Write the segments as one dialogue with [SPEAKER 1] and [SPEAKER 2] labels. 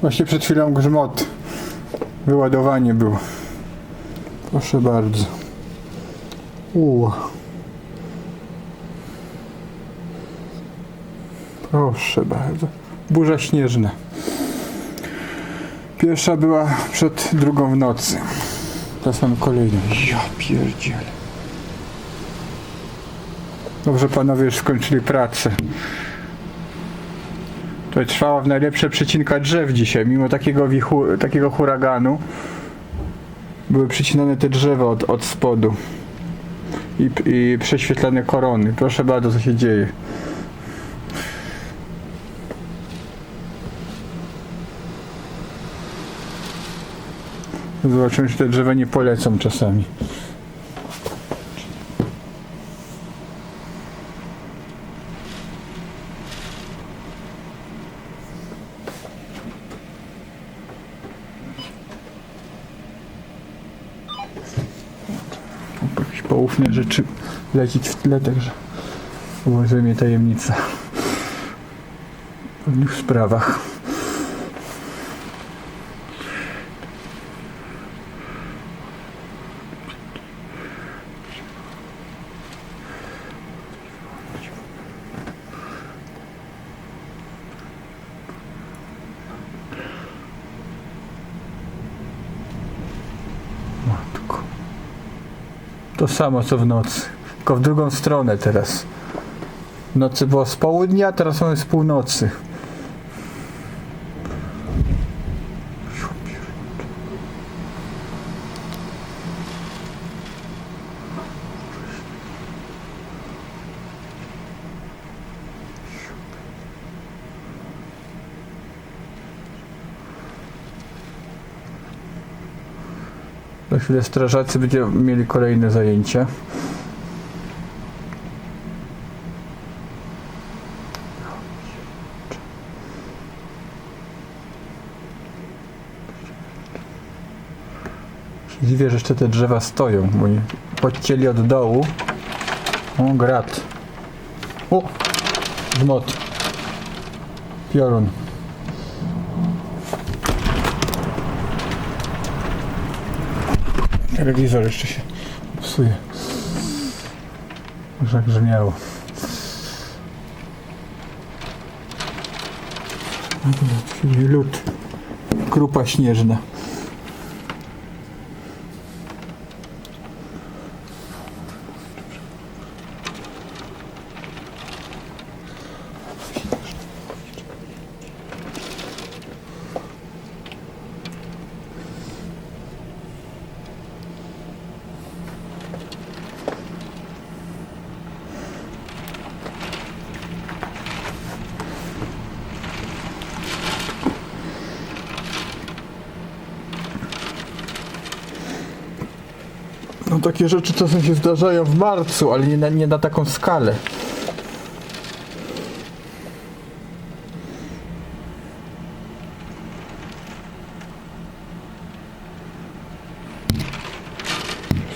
[SPEAKER 1] Właśnie przed chwilą grzmot. Wyładowanie było. Proszę bardzo. Uuu. Proszę bardzo. Burza śnieżna. Pierwsza była przed drugą w nocy. Teraz mam kolejną. Ja pierdzielę. Dobrze panowie już skończyli pracę. To trwała w najlepsze przecinka drzew dzisiaj, mimo takiego, wichu, takiego huraganu. Były przycinane te drzewa od, od spodu i, i prześwietlane korony. Proszę bardzo, co się dzieje. Zobaczymy, czy te drzewa nie polecą czasami. Jakieś poufne rzeczy lecieć w tle, także obowiązuje mnie tajemnica w pewnych sprawach. To samo co w nocy, tylko w drugą stronę teraz. W nocy było z południa, teraz mamy z północy. Za chwilę strażacy będziemy mieli kolejne zajęcie. Dziwię, że jeszcze te drzewa stoją, bo je podcięli od dołu. O, grat. O! Gmot. Piorun. Telewizor jeszcze się psuje. Już jak brzmiało. Czyli lód. Krupa śnieżna. No takie rzeczy czasem się zdarzają w marcu, ale nie na, nie na taką skalę.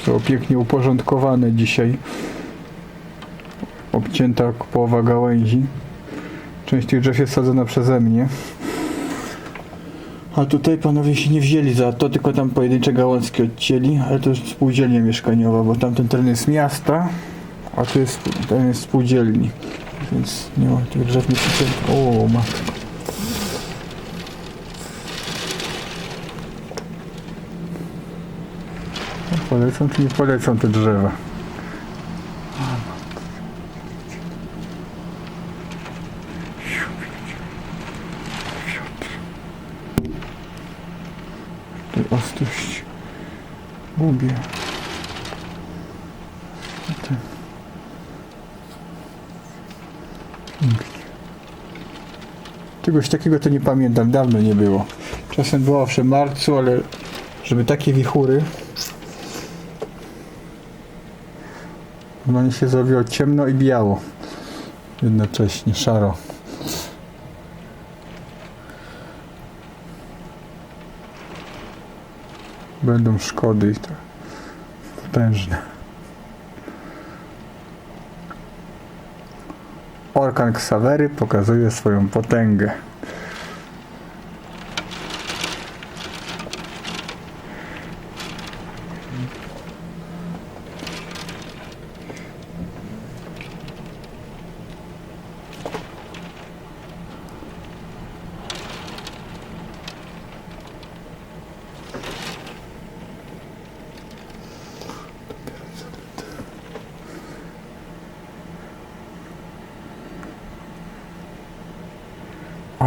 [SPEAKER 1] Są pięknie uporządkowane dzisiaj. Obcięta połowa gałęzi. Część tych drzew jest sadzona przeze mnie. A tutaj panowie się nie wzięli za to, tylko tam pojedyncze gałązki odcięli, ale to jest spółdzielnia mieszkaniowa, bo tamten teren jest miasta, a tu jest teren jest spółdzielni. Więc nie ma tych drzew nie. O, matko. Polecą czy nie polecą te drzewa? Tutaj ostrość gubię. Ten. Pięknie. Czegoś takiego to nie pamiętam, dawno nie było. Czasem było w marcu, ale żeby takie wichury Normalnie się zrobiło ciemno i biało. Jednocześnie szaro. Będą szkody i to potężne. Orkan Ksawery pokazuje swoją potęgę.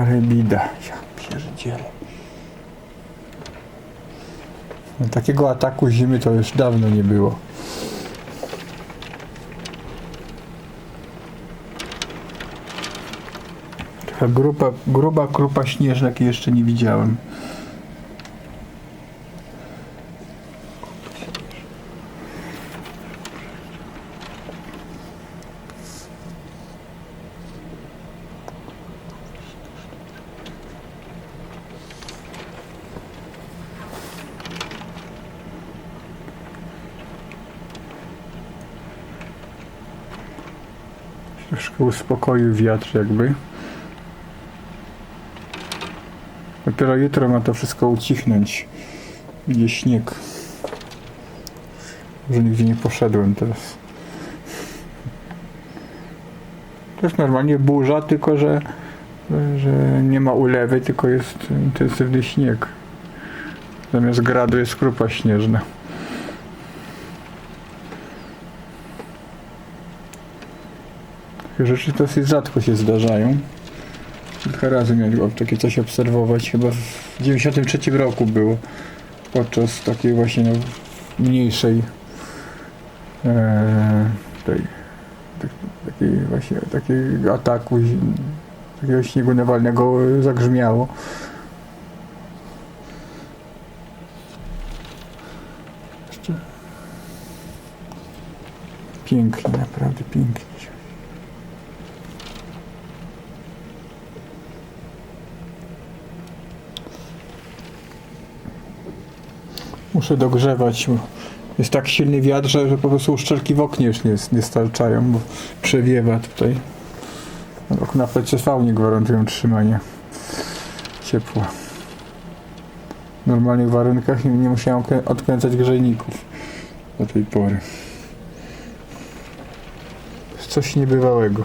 [SPEAKER 1] Ale. Ja pierdzielę. No, takiego ataku zimy to już dawno nie było. Taka gruba krupa śnieżna, jakiej jeszcze nie widziałem. Troszkę uspokoił wiatr jakby. Dopiero jutro ma to wszystko ucichnąć. Będzie śnieg. Że nigdzie nie poszedłem teraz. To jest normalnie burza, tylko że, że nie ma ulewy, tylko jest intensywny śnieg. Zamiast gradu jest krupa śnieżna. Takie rzeczy dosyć rzadko się zdarzają. Kilka razy miałem takie coś obserwować. Chyba w 93 roku było. Podczas takiej właśnie no, mniejszej e, tej, tak, takiej właśnie takiego ataku takiego śniegu nawalnego zagrzmiało. Pięknie, naprawdę pięknie. Muszę dogrzewać. Jest tak silny wiatr, że, po prostu uszczelki w oknie już nie, nie starczają, bo przewiewa tutaj. Okna PCV nie gwarantują trzymania ciepła. W normalnych warunkach nie, musiałem krę- odkręcać grzejników do tej pory. Jest coś niebywałego.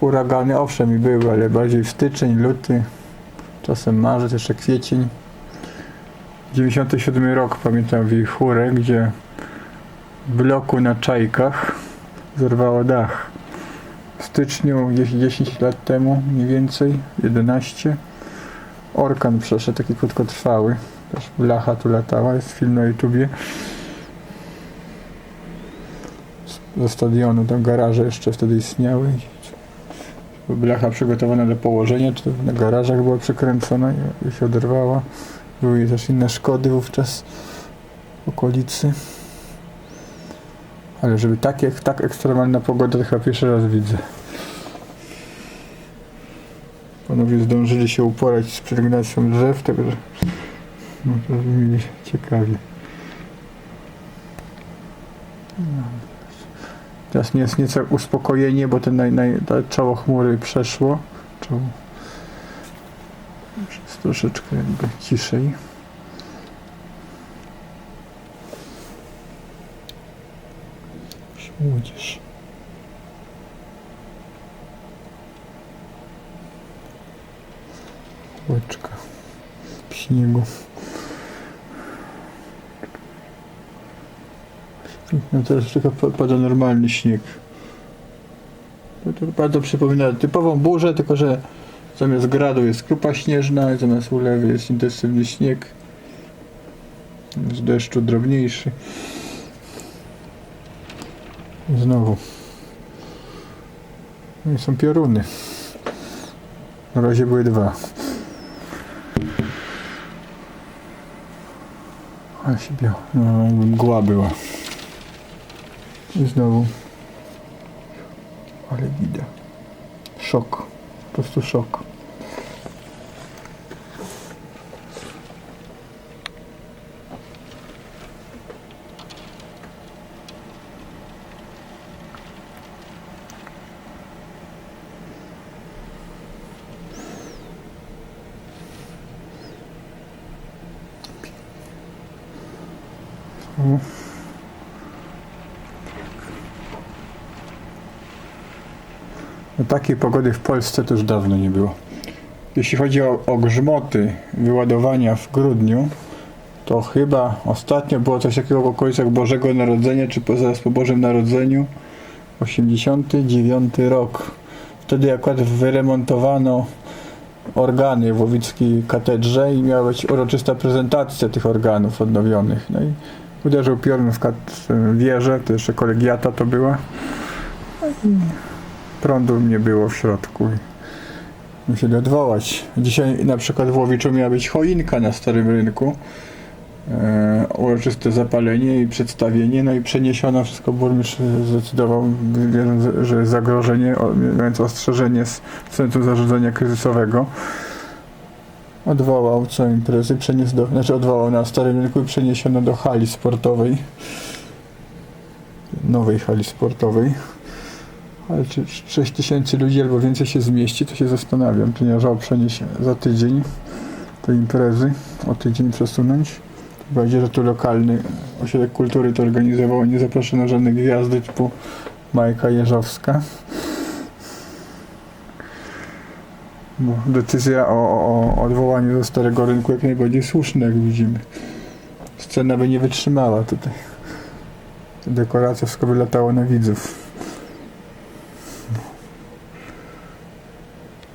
[SPEAKER 1] Huragany owszem i były, ale bardziej w styczeń, luty. Czasem marzec, jeszcze kwiecień. 97 rok pamiętam wichurę, gdzie w bloku na Czajkach zerwało dach. W styczniu, gdzieś 10 lat temu, mniej więcej, 11, orkan przeszedł, taki krótkotrwały. Też blacha tu latała, jest film na YouTubie. Ze stadionu, tam garaże jeszcze wtedy istniały. Blacha przygotowana do położenia, czy na garażach była przekręcona i, się oderwała. Były też inne szkody wówczas w okolicy. Ale żeby tak, jak, tak ekstremalna pogoda, to chyba pierwszy raz widzę. Panowie zdążyli się uporać z pielęgnacją drzew, także no, to mieli ciekawie. Teraz nie jest nieco uspokojenie, bo ten naj, naj, czoło chmury przeszło. Czoło. Już jest troszeczkę jakby ciszej. Młodzież. Kółeczka śniegu. No teraz tylko pa- pada normalny śnieg. To, bardzo przypomina typową burzę, tylko że zamiast gradu jest krupa śnieżna, zamiast ulewy jest intensywny śnieg. Z deszczu drobniejszy. I znowu. No i są pioruny. Na razie były dwa. A się biała. No, mgła była. I znowu. Ale widać. Szok. Po prostu szok. O. No takiej pogody w Polsce już dawno nie było. Jeśli chodzi o, o grzmoty wyładowania w grudniu, to chyba ostatnio było coś takiego w okolicach Bożego Narodzenia, czy po, zaraz po Bożym Narodzeniu, 89 rok. wtedy akurat wyremontowano organy w Łowickiej katedrze i miała być uroczysta prezentacja tych organów odnowionych. No i uderzył piorun w kat- wieżę, to jeszcze kolegiata to była. Prądu nie było w środku. Musieli odwołać. Dzisiaj na przykład w Łowiczu miała być choinka na Starym Rynku. E, uroczyste zapalenie i przedstawienie, no i przeniesiono wszystko, burmistrz zdecydował, wiedząc, że zagrożenie, mając ostrzeżenie z Centrum Zarządzania Kryzysowego, odwołał całą imprezę, przeniósł do, znaczy odwołał na Starym Rynku i przeniesiono do hali sportowej, nowej hali sportowej. Ale czy 6 tysięcy ludzi albo więcej się zmieści, to się zastanawiam, czy nie żał przenieść za tydzień tej imprezy, o tydzień przesunąć. Bardziej, że tu lokalny ośrodek kultury to organizował, nie zaproszono żadnych gwiazdy typu Majka Jeżowska. Bo decyzja o, o, o odwołaniu do Starego Rynku jak najbardziej słuszna, jak widzimy. Scena by nie wytrzymała tutaj. Ta dekoracja wszystko by latało na widzów.